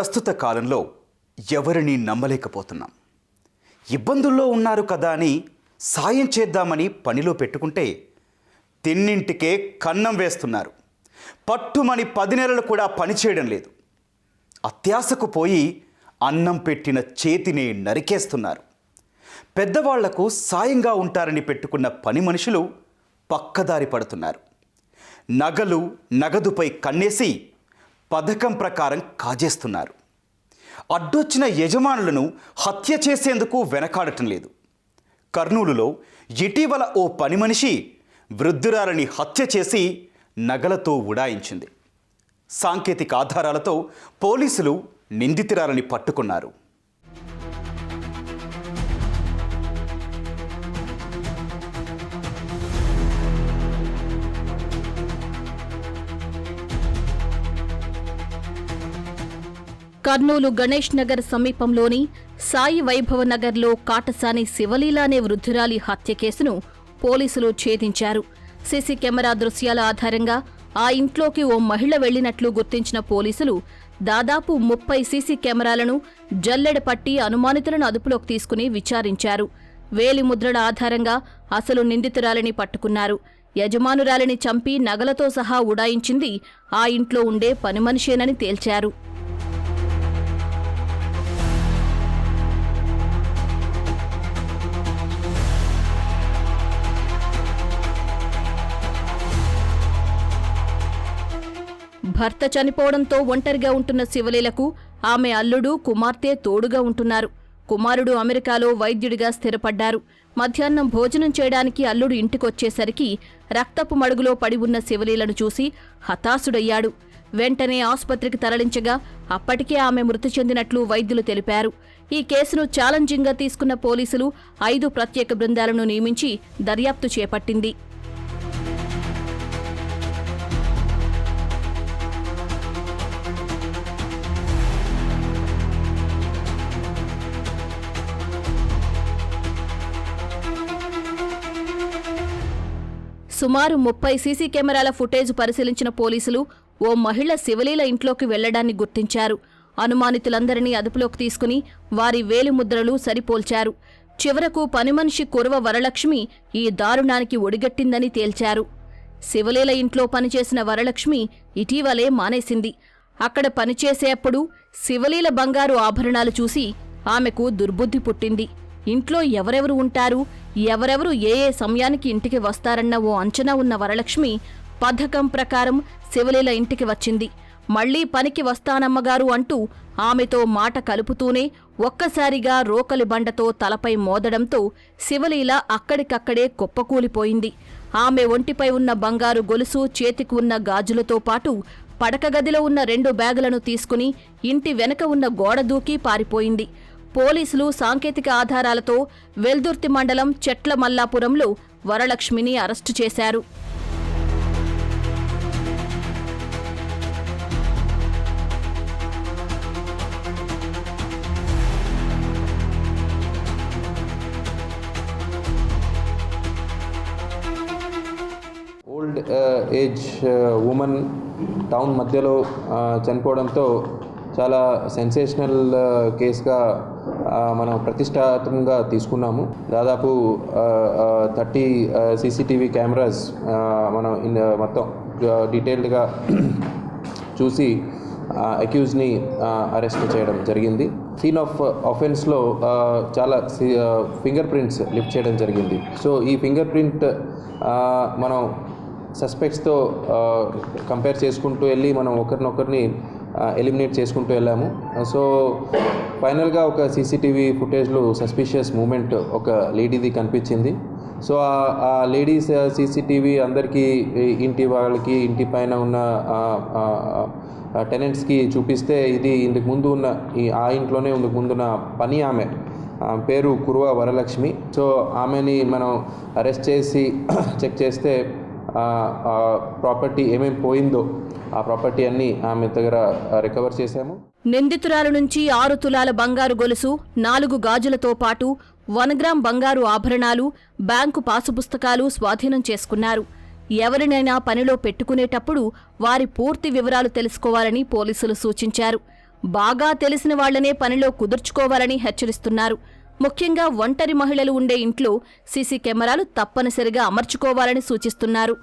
ప్రస్తుత కాలంలో ఎవరిని నమ్మలేకపోతున్నాం. ఇబ్బందుల్లో ఉన్నారు కదా అని సాయం చేద్దామని పనిలో పెట్టుకుంటే తిన్నింటికే కన్నం వేస్తున్నారు. పట్టుమని పది నెలలు కూడా పనిచేయడం లేదు. అత్యాశకు పోయి అన్నం పెట్టిన చేతిని నరికేస్తున్నారు. పెద్దవాళ్ళకు సాయంగా ఉంటారని పెట్టుకున్న పని మనుషులు పక్కదారి పడుతున్నారు. నగలు నగదుపై కన్నేసి పథకం ప్రకారం కాజేస్తున్నారు. అడ్డొచ్చిన యజమానులను హత్య చేసేందుకు వెనకాడటం లేదు. కర్నూలులో ఇటీవల ఓ పని మనిషి వృద్ధురాలని హత్య చేసి నగలతో ఉడాయించింది. సాంకేతిక ఆధారాలతో పోలీసులు నిందితురాలని పట్టుకున్నారు. కర్నూలు గణేష్ నగర్ సమీపంలోని సాయి వైభవ నగర్లో కాటసాని శివలీల అనే వృద్ధురాలి హత్య కేసును పోలీసులు ఛేదించారు. సీసీ కెమెరా దృశ్యాల ఆధారంగా ఆ ఇంట్లోకి ఓ మహిళ వెళ్ళినట్లు గుర్తించిన పోలీసులు దాదాపు ముప్పై సీసీ కెమెరాలను జల్లెడ పట్టి అనుమానితులను అదుపులోకి తీసుకుని విచారించారు. వేలిముద్రల ఆధారంగా అసలు నిందితురాలిని పట్టుకున్నారు. యజమానురాలిని చంపి నగలతో సహా ఉడాయించింది ఆ ఇంట్లో ఉండే పనిమనిషేనని తేల్చారు. భర్త చనిపోవడంతో ఒంటరిగా ఉంటున్న శివలీలకు ఆమె అల్లుడు కుమార్తె తోడుగా ఉంటున్నారు. కుమారుడు అమెరికాలో వైద్యుడిగా స్థిరపడ్డారు. మధ్యాహ్నం భోజనం చేయడానికి అల్లుడు ఇంటికొచ్చేసరికి రక్తపు మడుగులో పడి ఉన్న శివలీలను చూసి హతాశుడయ్యాడు. వెంటనే ఆసుపత్రికి తరలించగా అప్పటికే ఆమె మృతి చెందినట్లు వైద్యులు తెలిపారు. ఈ కేసును ఛాలెంజింగ్గా తీసుకున్న పోలీసులు ఐదు ప్రత్యేక బృందాలను నియమించి దర్యాప్తు చేపట్టింది. సుమారు ముప్పై సీసీ కెమెరాల ఫుటేజ్ పరిశీలించిన పోలీసులు ఓ మహిళ శివలీల ఇంట్లోకి వెళ్ళడాన్ని గుర్తించారు. అనుమానితులందరినీ అదుపులోకి తీసుకుని వారి వేలిముద్రలు సరిపోల్చారు. చివరకు పనిమనిషి కురవ వరలక్ష్మి ఈ దారుణానికి ఒడిగట్టిందని తేల్చారు. శివలీల ఇంట్లో పనిచేసిన వరలక్ష్మి ఇటీవలే మానేసింది. అక్కడ పనిచేసేప్పుడు శివలీల బంగారు ఆభరణాలు చూసి ఆమెకు దుర్బుద్ధి పుట్టింది. ఇంట్లో ఎవరెవరు ఉంటారు ఎవరెవరు ఏ ఏ సమయానికి ఇంటికి వస్తారన్న ఓ అంచనా ఉన్న వరలక్ష్మి పథకం ప్రకారం శివలీల ఇంటికి వచ్చింది. మళ్ళీ పనికి వస్తానమ్మగారు అంటూ ఆమెతో మాట కలుపుతూనే ఒక్కసారిగా రోకలి బండతో తలపై మోదడంతో శివలీల అక్కడికక్కడే కుప్పకూలిపోయింది. ఆమె ఒంటిపై ఉన్న బంగారు గొలుసు చేతికి ఉన్న గాజులతో పాటు పడక గదిలో ఉన్న రెండు బ్యాగులను తీసుకుని ఇంటి వెనక ఉన్న గోడ దూకి పారిపోయింది. పోలీసులు సాంకేతిక ఆధారాలతో వెల్దుర్తి మండలం చెట్ల మల్లాపురంలో వరలక్ష్మిని అరెస్టు చేశారు. ఓల్డ్ ఏజ్ ఉమెన్ టౌన్ మధ్యలో చనిపోవడంతో చాలా సెన్సేషనల్ కేసుగా మనం ప్రతిష్టాత్మకంగా తీసుకున్నాము. దాదాపు థర్టీ సీసీటీవీ కెమెరాస్ మనం ఇన్ మొత్తం డీటెయిల్డ్గా చూసి అక్యూజ్ని అరెస్ట్ చేయడం జరిగింది. సీన్ ఆఫ్ ఆఫెన్స్లో చాలా ఫింగర్ ప్రింట్స్ లిఫ్ట్ చేయడం జరిగింది. సో ఈ ఫింగర్ ప్రింట్ మనం సస్పెక్ట్స్తో కంపేర్ చేసుకుంటూ వెళ్ళి మనం ఒకరినొకరిని ఎలిమినేట్ చేసుకుంటూ వెళ్ళాము. సో ఫైనల్గా ఒక సీసీటీవీ ఫుటేజ్లో సస్పిషియస్ మూమెంట్ ఒక లేడీది కనిపించింది. సో ఆ- లేడీస్ సీసీటీవీ అందరికీ ఇంటి వాళ్ళకి ఇంటి పైన ఉన్న టెనెంట్స్కి చూపిస్తే ఇది ఇంతకు ముందు ఉన్న ఈ ఆ ఇంట్లోనే ఇందుకు ముందున్న పని ఆమె. పేరు కురువ వరలక్ష్మి. సో ఆమెని మనం అరెస్ట్ చేసి చెక్ చేస్తే ప్రాపర్టీ ఏమేమి పోయిందో ఆ ప్రాపర్టీ అన్ని ఆమె దగ్గర రికవర్ చేశాము. నిందితురాల నుంచి ఆరు తులాల బంగారు గొలుసు నాలుగు గాజులతో పాటు వన్ గ్రామ్ బంగారు ఆభరణాలు బ్యాంకు పాసు పుస్తకాలు స్వాధీనం చేసుకున్నారు. ఎవరినైనా పనిలో పెట్టుకునేటప్పుడు వారి పూర్తి వివరాలు తెలుసుకోవాలని పోలీసులు సూచించారు. బాగా తెలిసిన వాళ్ళనే పనిలో కుదుర్చుకోవాలని హెచ్చరిస్తున్నారు. ముఖ్యంగా ఒంటరి మహిళలు ఉండే ఇంట్లో సీసీ కెమెరాలు తప్పనిసరిగా అమర్చుకోవాలని సూచిస్తున్నారు.